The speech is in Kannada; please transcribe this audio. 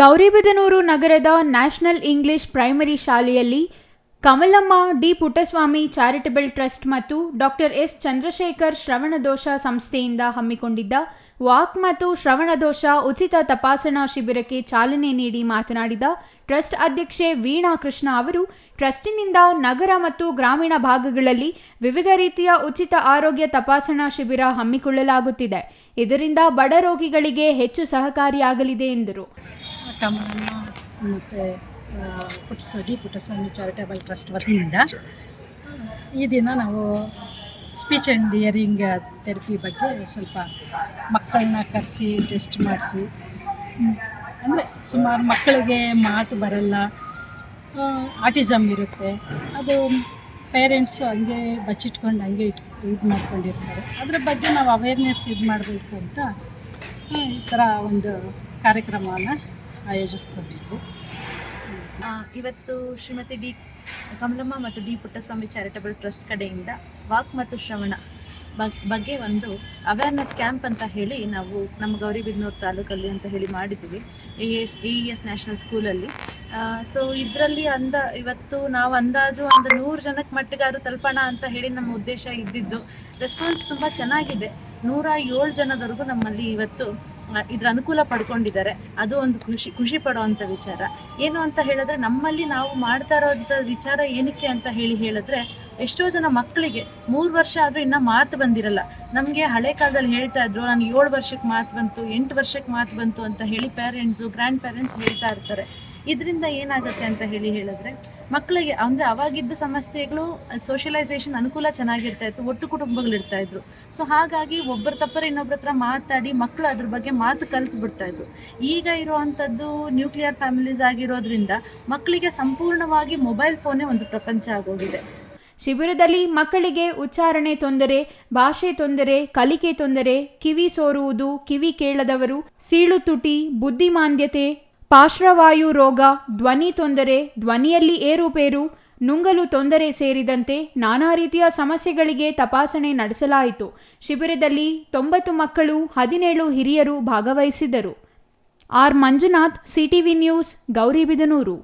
ಗೌರಿಬಿದನೂರು ನಗರದ ನ್ಯಾಷನಲ್ ಇಂಗ್ಲಿಷ್ ಪ್ರೈಮರಿ ಶಾಲೆಯಲ್ಲಿ Kamalamma, D Puttaswamy charitable trust ಮತ್ತು ಡಾಕ್ಟರ್ ಎಸ್ ಚಂದ್ರಶೇಖರ್ ಶ್ರವಣದೋಷ ಸಂಸ್ಥೆಯಿಂದ ಹಮ್ಮಿಕೊಂಡಿದ್ದ ವಾಕ್ ಮತ್ತು ಶ್ರವಣದೋಷ ಉಚಿತ ತಪಾಸಣಾ ಶಿಬಿರಕ್ಕೆ ಚಾಲನೆ ನೀಡಿ ಮಾತನಾಡಿದ ಟ್ರಸ್ಟ್ ಅಧ್ಯಕ್ಷೆ ವೀಣಾ ಕೃಷ್ಣ ಅವರು, ಟ್ರಸ್ಟಿನಿಂದ ನಗರ ಮತ್ತು ಗ್ರಾಮೀಣ ಭಾಗಗಳಲ್ಲಿ ವಿವಿಧ ರೀತಿಯ ಉಚಿತ ಆರೋಗ್ಯ ತಪಾಸಣಾ ಶಿಬಿರ ಹಮ್ಮಿಕೊಳ್ಳಲಾಗುತ್ತಿದೆ. ಇದರಿಂದ ಬಡ ರೋಗಿಗಳಿಗೆ ಹೆಚ್ಚು ಸಹಕಾರಿಯಾಗಲಿದೆ ಎಂದರು. ತಮ್ಮಮ್ಮ ಮತ್ತು ಪುಟ್ಟಸ ಪುಟ್ಟಸ್ವಾಮಿ ಚಾರಿಟೇಬಲ್ ಟ್ರಸ್ಟ್ ವತಿಯಿಂದ ಈ ದಿನ ನಾವು ಸ್ಪೀಚ್ ಆ್ಯಂಡ್ ಇಯರಿಂಗ್ ಥೆರಪಿ ಬಗ್ಗೆ ಸ್ವಲ್ಪ ಮಕ್ಕಳನ್ನ ಕರೆಸಿ, ಟೆಸ್ಟ್ ಮಾಡಿಸಿ. ಅಂದರೆ ಸುಮಾರು ಮಕ್ಕಳಿಗೆ ಮಾತು ಬರಲ್ಲ ಆಟಿಸಮ್ ಇರುತ್ತೆ. ಅದು ಪೇರೆಂಟ್ಸು ಹಂಗೆ ಬಚ್ಚಿಟ್ಕೊಂಡು ಹಂಗೆ ಇಟ್, ಇದು ಮಾಡ್ಕೊಂಡಿರ್ತಾರೆ. ಅದ್ರ ಬಗ್ಗೆ ನಾವು ಅವೇರ್ನೆಸ್ ಇದು ಮಾಡಬೇಕು ಅಂತ ಈ ಥರ ಒಂದು ಕಾರ್ಯಕ್ರಮವನ್ನು ಆಯೋಜಿಸ್ಕೊಂಡಿದ್ವಿ ಆ, ಇವತ್ತು ಶ್ರೀಮತಿ ಡಿ ಕಮಲಮ್ಮ ಮತ್ತು ಡಿ ಪುಟ್ಟಸ್ವಾಮಿ ಚಾರಿಟಬಲ್ ಟ್ರಸ್ಟ್ ಕಡೆಯಿಂದ ವಾಕ್ ಮತ್ತು ಶ್ರವಣ ಬಗ್- ಬಗ್ಗೆ ಒಂದು ಅವೇರ್ನೆಸ್ ಕ್ಯಾಂಪ್ ಅಂತ ಹೇಳಿ ನಾವು ನಮ್ಮ ಗೌರಿಬಿದನೂರು ತಾಲೂಕಲ್ಲಿ ಅಂತ ಹೇಳಿ ಮಾಡಿದ್ದೀವಿ A S E S national ಸ್ಕೂಲಲ್ಲಿ. ಸೊ ಇದರಲ್ಲಿ ಅಂದ ಇವತ್ತು ನಾವು ಅಂದಾಜು ಒಂದು ನೂರು ಜನಕ್ಕೆ ಮಟ್ಟಿಗಾರು ತಲುಪೋಣ ಅಂತ ಹೇಳಿ ನಮ್ಮ ಉದ್ದೇಶ ಇದ್ದಿದ್ದು. ರೆಸ್ಪಾನ್ಸ್ ತುಂಬ ಚೆನ್ನಾಗಿದೆ. ನೂರ ಏಳು ಜನದವರೆಗೂ ನಮ್ಮಲ್ಲಿ ಇವತ್ತು ಇದ್ರ ಅನುಕೂಲ ಪಡ್ಕೊಂಡಿದ್ದಾರೆ. ಅದು ಒಂದು ಖುಷಿ ಖುಷಿ ಪಡುವಂಥ ವಿಚಾರ. ಏನು ಅಂತ ಹೇಳಿದ್ರೆ, ನಮ್ಮಲ್ಲಿ ನಾವು ಮಾಡ್ತಾ ಇರೋಂಥ ವಿಚಾರ ಏನಕ್ಕೆ ಅಂತ ಹೇಳಿ ಹೇಳಿದ್ರೆ, ಎಷ್ಟೋ ಜನ ಮಕ್ಕಳಿಗೆ ಮೂರು ವರ್ಷ ಆದರೂ ಇನ್ನೂ ಮಾತು ಬಂದಿರಲ್ಲ. ನಮಗೆ ಹಳೆ ಕಾಲದಲ್ಲಿ ಹೇಳ್ತಾ ಇದ್ರು, ನಾನು ಏಳು ವರ್ಷಕ್ಕೆ ಮಾತು ಬಂತು, ಎಂಟು ವರ್ಷಕ್ಕೆ ಮಾತು ಬಂತು ಅಂತ ಹೇಳಿ ಪೇರೆಂಟ್ಸು ಗ್ರ್ಯಾಂಡ್ ಪೇರೆಂಟ್ಸ್ ಹೇಳ್ತಾ ಇರ್ತಾರೆ. ಇದರಿಂದ ಏನಾಗುತ್ತೆ ಅಂತ ಹೇಳಿ ಹೇಳಿದ್ರೆ, ಮಕ್ಕಳಿಗೆ ಅಂದರೆ ಅವಾಗಿದ್ದ ಸಮಸ್ಯೆಗಳು ಸೋಷಿಯಲೈಸೇಷನ್ ಅನುಕೂಲ ಚೆನ್ನಾಗಿರ್ತಾ ಇತ್ತು, ಒಟ್ಟು ಕುಟುಂಬಗಳು ಇರ್ತಾ ಇದ್ರು. ಸೊ ಹಾಗಾಗಿ ಒಬ್ಬರ ತಪ್ಪರ ಇನ್ನೊಬ್ಬರ ಹತ್ರ ಮಾತಾಡಿ ಮಕ್ಕಳು ಅದ್ರ ಬಗ್ಗೆ ಮಾತು ಕಲ್ತು ಬಿಡ್ತಾ ಇದ್ರು. ಈಗ ಇರುವಂಥದ್ದು ನ್ಯೂಕ್ಲಿಯರ್ ಫ್ಯಾಮಿಲೀಸ್ ಆಗಿರೋದ್ರಿಂದ ಮಕ್ಕಳಿಗೆ ಸಂಪೂರ್ಣವಾಗಿ ಮೊಬೈಲ್ ಫೋನೇ ಒಂದು ಪ್ರಪಂಚ ಆಗೋಗಿದೆ. ಶಿಬಿರದಲ್ಲಿ ಮಕ್ಕಳಿಗೆ ಉಚ್ಚಾರಣೆ ತೊಂದರೆ, ಭಾಷೆ ತೊಂದರೆ, ಕಲಿಕೆ ತೊಂದರೆ, ಕಿವಿ ಸೋರುವುದು, ಕಿವಿ ಕೇಳದವರು, ಸೀಳು ತುಟಿ, ಬುದ್ಧಿಮಾಂದ್ಯತೆ ಪಾರ್ಶ್ವವಾಯು ರೋಗ, ಧ್ವನಿ ತೊಂದರೆ, ಧ್ವನಿಯಲ್ಲಿ ಏರುಪೇರು, ನುಂಗಲು ತೊಂದರೆ ಸೇರಿದಂತೆ ನಾನಾ ರೀತಿಯ ಸಮಸ್ಯೆಗಳಿಗೆ ತಪಾಸಣೆ ನಡೆಸಲಾಯಿತು. ಶಿಬಿರದಲ್ಲಿ ತೊಂಬತ್ತು ಮಕ್ಕಳು, ಹದಿನೇಳು ಹಿರಿಯರು ಭಾಗವಹಿಸಿದ್ದರು. R Manjunath, CTV news Gauribidanur